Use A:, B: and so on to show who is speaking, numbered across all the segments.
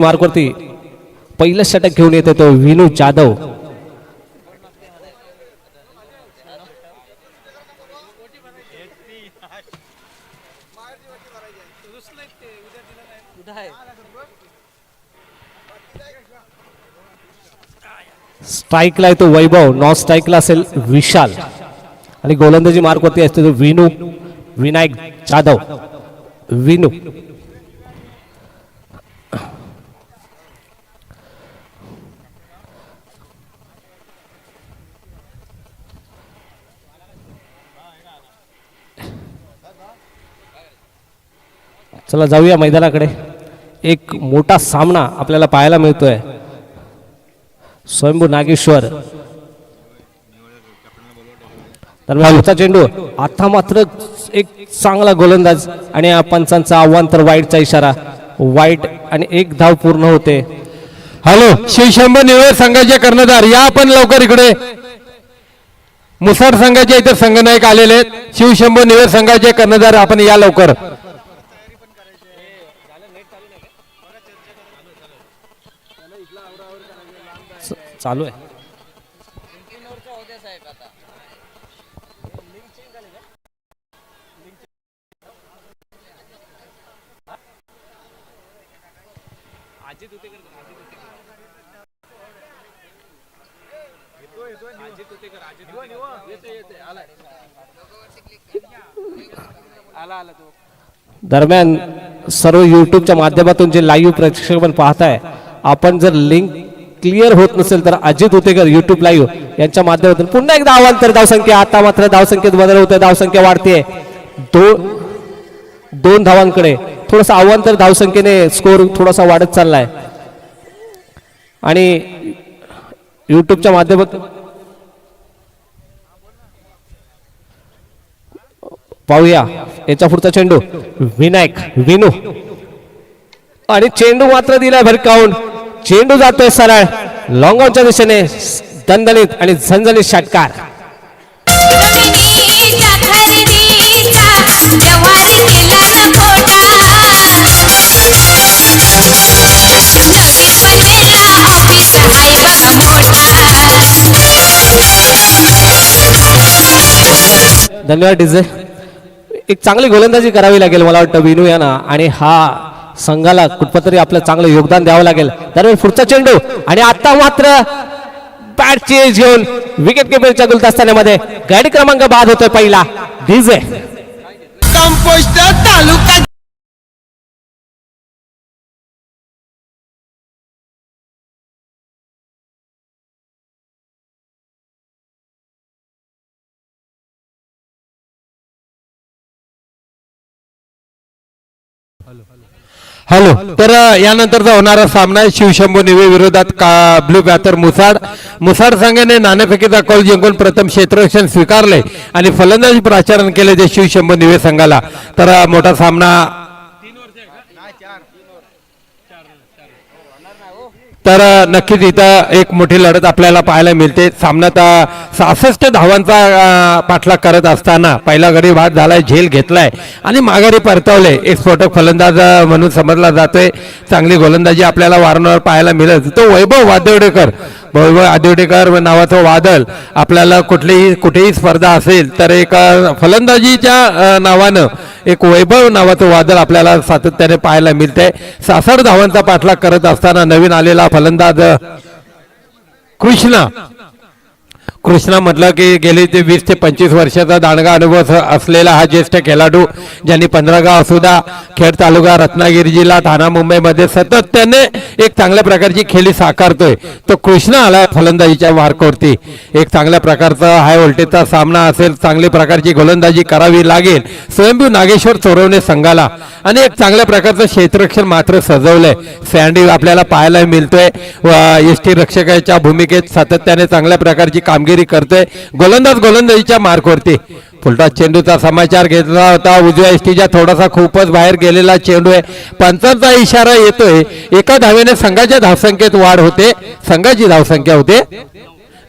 A: मार्कवरती पहिलं षटक घेऊन येतो तो विनू जाधव. स्ट्राईकला येतो वैभव नॉन स्ट्राईकला असेल विशाल. आणि गोलंदाजी मार्कवरती असतो? तो विनू विनायक जाधव. विनू. चला जाऊया मैदानाकडे. एक मोठा सामना आपल्याला पाहायला मिळतोय. स्वयंभू नागेश्वर. दरम्यान होता चेंडू आता मात्र एक चांगला गोलंदाज आणि या पंचांचं आव्हान तर वाईटचा इशारा. वाईट आणि एक धाव पूर्ण होते.
B: हॅलो शिवशंभर निवड संघाचे कर्णधार या आपण लवकर इकडे. मुसाड संघाचे इतर संघनायक आलेले आहेत. शिवशंभर निवड संघाचे कर्णधार आपण या लवकर.
A: चालू आहे. दरम्यान सर्व युट्यूबच्या माध्यमातून जे लाईव्ह प्रक्षेपण पाहताय आपण जर लिंक क्लिअर होत नसेल तर अजित उतेकर युट्यूब लाईव्ह यांच्या माध्यमातून पुन्हा एकदा आव्हान तर धावसंख्या आता मात्र धावसंख्येत बदल होतोय धावसंख्या वाढते दो दोन धावांकडे थोडंसं आव्हान तर धावसंख्येने स्कोर थोडासा वाढत चाललाय. आणि युट्यूबच्या माध्यमातून पाहूया. याच्या पुढचा चेंडू विनायक विनू. आणि चेंडू मात्र दिलाय भरकावून. चेंडू जातोय सरळ लॉंगॉनच्या दिशेने दणदणीत आणि झणझणीत षटकार. धन्यवाद डीजे. एक चांगली गोलंदाजी करावी लागेल मला वाटतं विनू यांना. आणि हा संघाला कुठपत तरी आपलं चांगलं योगदान द्यावं लागेल. दरम्यान पुढचा चेंडू आणि आता मात्र बॅट चेंज घेऊन विकेट किपरच्या गुलदस्तान्यामध्ये गाडी क्रमांक बाद होतोय पहिला. DJ
C: taluka
B: hello. तर यानंतरचा होणारा सामना आहे शिवशंभू निवे विरोधात का ब्लू पॅथर मुसाड. मुसाड संघाने नाणेफेकीचा कौल जिंकून प्रथम क्षेत्ररक्षण स्वीकारले आणि फलंदाजी प्राचारण केले जे शिवशंभू निवे संघाला. तर मोठा सामना तर नक्कीच इथं एक मोठी लढत आपल्याला पाहायला मिळते. सामन्यात सहासष्ट धावांचा पाठलाग करत असताना पहिला गडी बाद झालाय झेल घेतलाय आणि माघारी परतवले एक स्फोटक फलंदाज म्हणून समजला जातोय. चांगली गोलंदाजी आपल्याला वारंवार पाहायला मिळत तो वैभव वादेवडेकर वैभव आदिवडेकर नावाचं वादळ आपल्याला कुठलीही कुठेही स्पर्धा असेल तर एक फलंदाजीच्या नावानं एक वैभव नावाचं वादळ आपल्याला सातत्याने पाहायला मिळतंय. सासर धावांचा पाठलाग करत असताना नवीन आलेला फलंदाज कृष्णा. कृष्णा म्हटलं की गेली ते वीस ते पंचवीस वर्षाचा दांडगा अनुभव असलेला हा ज्येष्ठ खेळाडू ज्यांनी पंधरा गाव खेड तालुका रत्नागिरी जिल्हा ठाणा मुंबईमध्ये सतत त्याने एक चांगल्या प्रकारची खेळी साकारतोय. तो कृष्णा आला फलंदाजीच्या मार्कवरती एक चांगल्या प्रकारचा हाय व्होल्टेजचा सामना असेल चांगली प्रकारची गोलंदाजी करावी लागेल. स्वयंभू नागेश्वर चोरवणे संघाला. आणि एक चांगल्या प्रकारचं क्षेत्ररक्षण मात्र सजवलंय. सँडी आपल्याला पाहायला मिळतोय. एस टी रक्षकाच्या भूमिकेत सातत्याने चांगल्या प्रकारची कामगिरी करतोय. गोलंदाज गोलंदाजीच्या मार्कवरती फुलटा चेंडूचा समाचार घेतला होता. उजव्या एसटीच्या थोडासा खूपच बाहेर गेलेला चेंडू आहे. पंचांचा इशारा येतोय. एका धावेने संघाच्या धावसंख्येत वाढ होते. संघाची धावसंख्या होते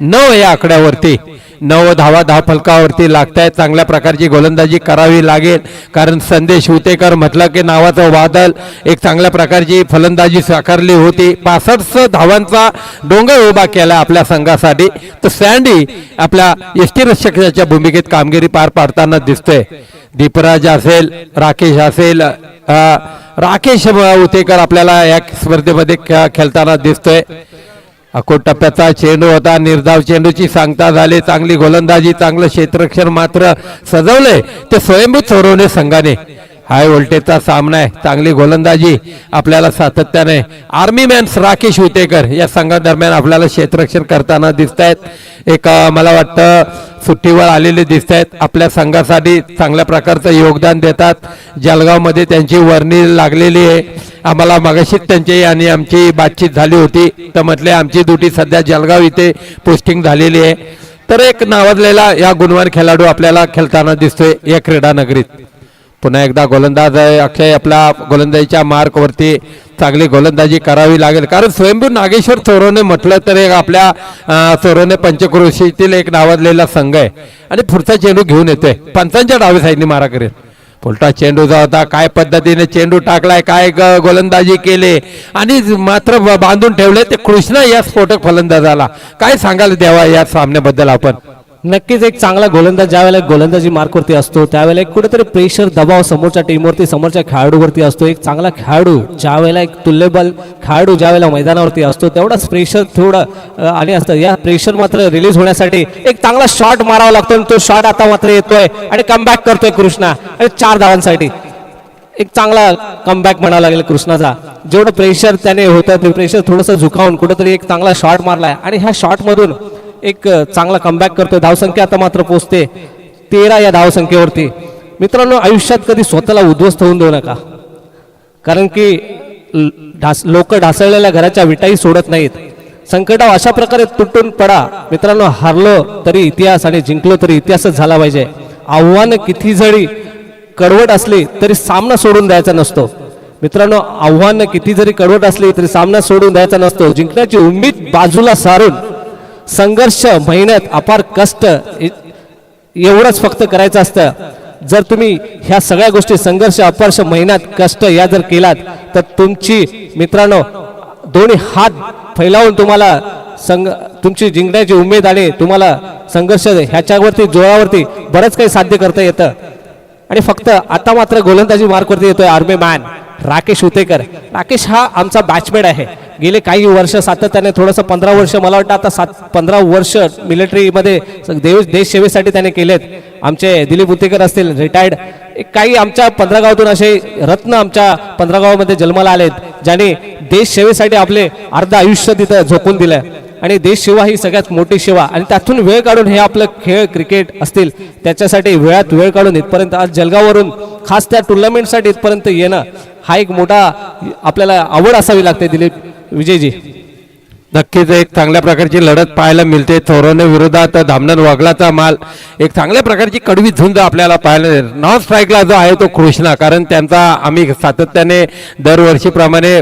B: नऊ या आकड्यावरती. नऊ धावा दहा फलकावरती लागतायत चांगल्या प्रकारची गोलंदाजी करावी लागेल. कारण संदेश हुतेकर म्हटलं की नावाचं वादळ एक चांगल्या प्रकारची फलंदाजी साकारली होती. पासष्ट धावांचा डोंगर उभा केला आपल्या संघासाठी. तर सँडी आपल्या यष्टीरक्षकाच्या भूमिकेत कामगिरी पार पाडताना दिसतोय. दीपराज असेल राकेश असेल राकेश उतेकर आपल्याला या स्पर्धेमध्ये खेळताना दिसतोय. अकोट टप्प्याचा चेंडू होता निर्धाव चेंडूची सांगता झाली चांगली गोलंदाजी चांगलं क्षेत्ररक्षण मात्र सजवलंय ते स्वयंभूत सोरवणे संघाने. हाय व्होल्टेजचा सामना आहे. चांगली गोलंदाजी आपल्याला सातत्याने. आर्मी मॅन्स राकेश उतेकर या संघादरम्यान आपल्याला क्षेत्ररक्षण करताना दिसत आहेत एक मला वाटतं सुट्टीवर आलेले दिसत आहेत आपल्या संघासाठी चांगल्या प्रकारचं योगदान देतात. जळगावमध्ये त्यांची वर्णी लागलेली आहे. आम्हाला मगाशीच त्यांची आणि आमची बातचीत झाली होती. तर म्हटले आमची ड्युटी सध्या जळगाव इथे पोस्टिंग झालेली आहे. तर एक नावाजलेला या गुणवान खेळाडू आपल्याला खेळताना दिसतोय या क्रीडा नगरीत पुन्हा एकदा गोलंदाज आहे. अक्षय आपल्या गोलंदाजीच्या मार्कवरती चांगली गोलंदाजी करावी लागेल. कारण स्वयंभू नागेश्वर चोरोने म्हटलं तर एक आपल्या चोरोने पंचक्रोशीतील एक नावाजलेला संघ आहे. आणि पुढचा चेंडू घेऊन येतोय. पंचांच्या डावे साईडने मारा करेल पुलटा चेंडूचा होता काय पद्धतीने चेंडू टाकलाय काय ग- गोलंदाजी केले? आणि मात्र बांधून ठेवले ते कृष्णा या स्फोटक फलंदाजाला. काय सांगाल देवा या सामन्याबद्दल आपण?
A: नक्कीच एक चांगला गोलंदाज ज्यावेळेला गोलंदाजी मार्कवरती असतो त्यावेळेला एक कुठेतरी प्रेशर दबाव समोरच्या टीमवरती समोरच्या खेळाडूवरती असतो. एक चांगला खेळाडू ज्यावेळेला एक तुल्यबल खेळाडू ज्यावेळेला मैदानावरती असतो तेवढाच प्रेशर थोडं आणि असतं. या प्रेशर मात्र रिलीज होण्यासाठी एक चांगला शॉट मारावा लागतो आणि तो शॉट आता मात्र येतोय आणि कमबॅक करतोय कृष्णा. आणि चार धावांसाठी एक चांगला कमबॅक म्हणावा लागेल कृष्णाचा. जेवढं प्रेशर त्याने होतं ते प्रेशर थोडंसं झुकावून कुठेतरी एक चांगला शॉट मारलाय. आणि ह्या शॉटमधून एक चांगला कमबॅक करतोय. धावसंख्या आता मात्र पोचते. तेरा या धावसंख्येवरती. मित्रांनो आयुष्यात कधी स्वतःला उद्ध्वस्त होऊन देऊ नका. कारण की ल- ढास लोक ढासळलेल्या घराच्या विटाही सोडत नाहीत. संकटाव अशा प्रकारे तुटून पडा. मित्रांनो हारलो तरी इतिहास आणि जिंकलो तरी इतिहासच झाला पाहिजे. आव्हानं किती जरी कडवट असली तरी सामना सोडून द्यायचा नसतो. मित्रांनो आव्हानं किती जरी कडवट असली तरी सामना सोडून द्यायचा नसतो. जिंकण्याची उमेद बाजूला सारून संघर्ष मेहनत अपार कष्ट एवढंच फक्त करायचं असतं. जर तुम्ही ह्या सगळ्या गोष्टी संघर्ष अपर्श मेहनत कष्ट या जर केलात तर तुमची मित्रांनो दोन्ही हात फैलावून तुम्हाला संघ तुमची जिंकण्याची उमेद आणि तुम्हाला संघर्ष ह्याच्यावरती जोरावरती बरंच काही साध्य करता येतं. आणि फक्त आता मात्र गोलंदाजी मार्कवरती येतोय आर्मी मॅन. राकेश उतेकर. राकेश हा आमचा बॅचमेट आहे. गेले काही वर्ष सातत्याने थोडंसं पंधरा वर्ष मला वाटतं आता सात पंधरा वर्ष मिलिटरीमध्ये देश देशसेवेसाठी त्याने केलेत. आमचे दिलीप उतेकर असतील रिटायर्ड काही आमच्या पंधरा गावातून असे रत्न आमच्या पंधरा गावामध्ये जन्माला आलेत ज्यांनी देशसेवेसाठी आपले अर्ध आयुष्य तिथं झोकून दिलं. आणि देश सेवा ही सगळ्यात मोठी सेवा. आणि त्यातून वेळ काढून हे आपलं खेळ क्रिकेट असतील त्याच्यासाठी वेळात वेळ काढून इथपर्यंत आज जलगाववरून खास त्या टुर्नामेंटसाठी इथपर्यंत येणं हा एक मोठा आपल्याला आवड असावी लागते दिलीप विजयजी.
B: नक्कीच एक चांगल्या प्रकारची लढत पाहायला मिळते. थोरणे विरोधात धामणन वगलाचा माल. एक चांगल्या प्रकारची कडवी झुंज आपल्याला पाहायला नॉन स्ट्राईकला जो आहे तो कृष्णा कारण त्यांचा आम्ही सातत्याने दरवर्षीप्रमाणे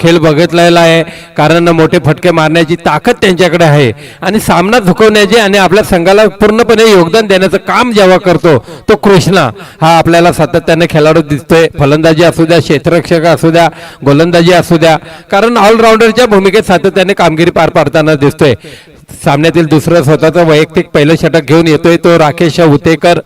B: खेळ बघितलेला आहे. कारण मोठे फटके मारण्याची ताकद त्यांच्याकडे आहे. आणि सामना झुकवण्याची आणि आपल्या संघाला पूर्णपणे योगदान देण्याचं काम जेव्हा करतो तो कृष्णा हा आपल्याला सातत्याने खेळाडू दिसतोय. फलंदाजी असू द्या क्षेत्ररक्षक असू द्या गोलंदाजी असू द्या. कारण ऑलराऊंडरच्या भूमिकेत सातत्याने कामगिरी पार पाडताना दिसतोय. सामन्यातील दुसरं स्वतःचं वैयक्तिक पहिलं षटक घेऊन येतोय तो राकेश उतेकर.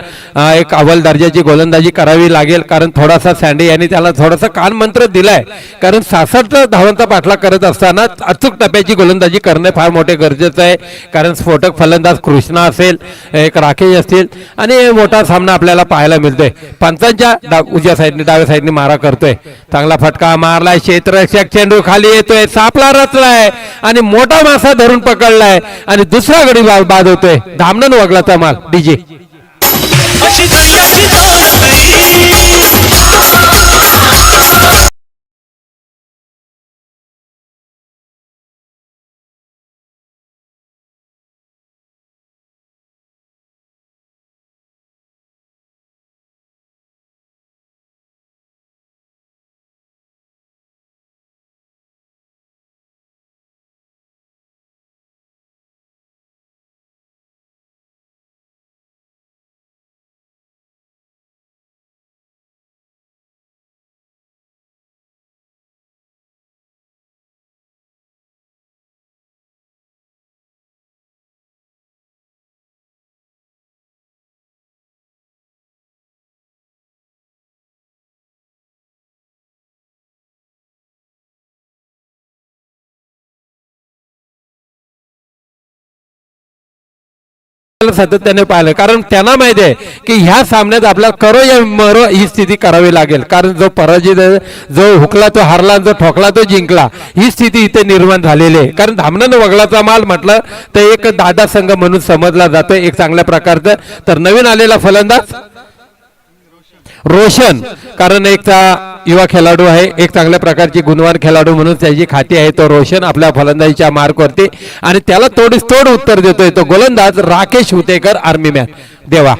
B: एक अव्वल दर्जाची गोलंदाजी करावी लागेल कारण थोडासा सँडी यांनी त्याला थोडासा कानमंत्र दिलाय. कारण सासष्ट धावांचा पाठलाग करत असताना अचूक टप्प्याची गोलंदाजी करणे फार मोठे गरजेचं आहे. कारण स्फोटक फलंदाज कृष्णा असेल एक राकेश असतील आणि मोठा सामना आपल्याला पाहायला मिळतोय. पंचांच्या डा उजव्या साईडने डाव्या साईडने मारा करतोय. चांगला फटका मारलाय क्षेत्ररक्षक चेंडू खाली येतोय सापला रचलाय आणि मोठा मासा धरून पकडलाय. आणि दुसरा गडी बा- बाद होतोय. धामणन वगलाचा माल. डीजे. आपल्याला सातत्याने पाहिलं. कारण त्यांना माहिती आहे की ह्या सामन्यात आपल्याला करो या मरो ही स्थिती करावी लागेल. कारण जो पराजित जो हुकला तो हारला जो ठोकला तो जिंकला ही स्थिती इथे निर्माण झालेली आहे. कारण धामणानं वगळाचा माल म्हटलं तर एक दादा संघ म्हणून समजला जातो एक चांगल्या प्रकारचं. तर नवीन आलेला फलंदाज रोशन. कारण एकचा युवा खेळाडू आहे. एक चांगल्या प्रकारची गुणवान खेळाडू म्हणून त्याची खाती आहे. तो रोशन आपल्या फलंदाजीच्या मार्कवरती आणि त्याला तोडीस तोड उत्तर देतोय तो गोलंदाज राकेश हुतेकर आर्मी मॅन देवा.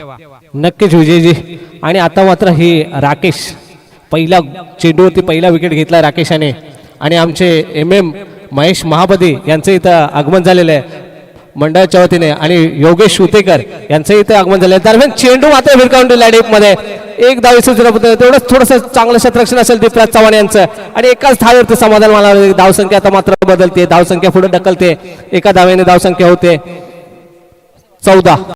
A: नक्कीच विजयजी. आणि आता मात्र ही राकेश पहिला चेंडूवरती पहिला विकेट घेतला राकेशाने. आणि आमचे एम एम महेश महापदे यांचं इथं आगमन झालेलं आहे. मंडळाच्या वतीने आणि योगेश शुतेकर यांचं इथं आगमन झालं आहे दरम्यान चेंडू मात्र विरकाउंडी मध्ये. एक धाव यशस्वी तेवढंच थोडंसं चांगलं क्षेत्ररक्षण असेल दीपराज चव्हाण यांचं. आणि एकाच धावेवरती समाधान मला धावसंख्या आता मात्र बदलते. धावसंख्या पुढे ढकलते. एका धावेने धावसंख्या होते. चौदा.